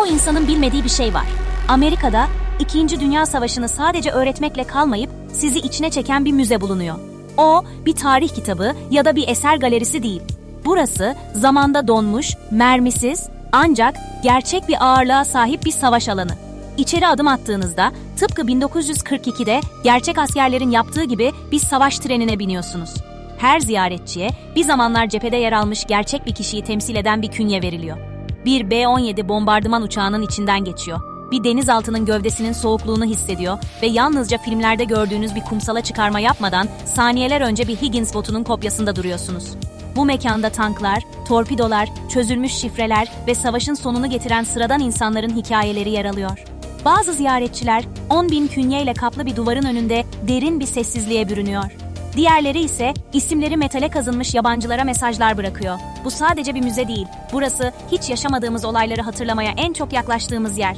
çoğu insanın bilmediği bir şey var. Amerika'da İkinci Dünya Savaşı'nı sadece öğretmekle kalmayıp sizi içine çeken bir müze bulunuyor. O bir tarih kitabı ya da bir eser galerisi değil. Burası zamanda donmuş, mermisiz ancak gerçek bir ağırlığa sahip bir savaş alanı. İçeri adım attığınızda tıpkı 1942'de gerçek askerlerin yaptığı gibi bir savaş trenine biniyorsunuz. Her ziyaretçiye bir zamanlar cephede yer almış gerçek bir kişiyi temsil eden bir künye veriliyor. Bir B-17 bombardıman uçağının içinden geçiyor. Bir denizaltının gövdesinin soğukluğunu hissediyor ve yalnızca filmlerde gördüğünüz bir kumsala çıkarma yapmadan saniyeler önce bir Higgins botunun kopyasında duruyorsunuz. Bu mekanda tanklar, torpidolar, çözülmüş şifreler ve savaşın sonunu getiren sıradan insanların hikayeleri yer alıyor. Bazı ziyaretçiler 10 bin künyeyle kaplı bir duvarın önünde derin bir sessizliğe bürünüyor. Diğerleri ise isimleri metale kazınmış yabancılara mesajlar bırakıyor. Bu sadece bir müze değil, burası hiç yaşamadığımız olayları hatırlamaya en çok yaklaştığımız yer.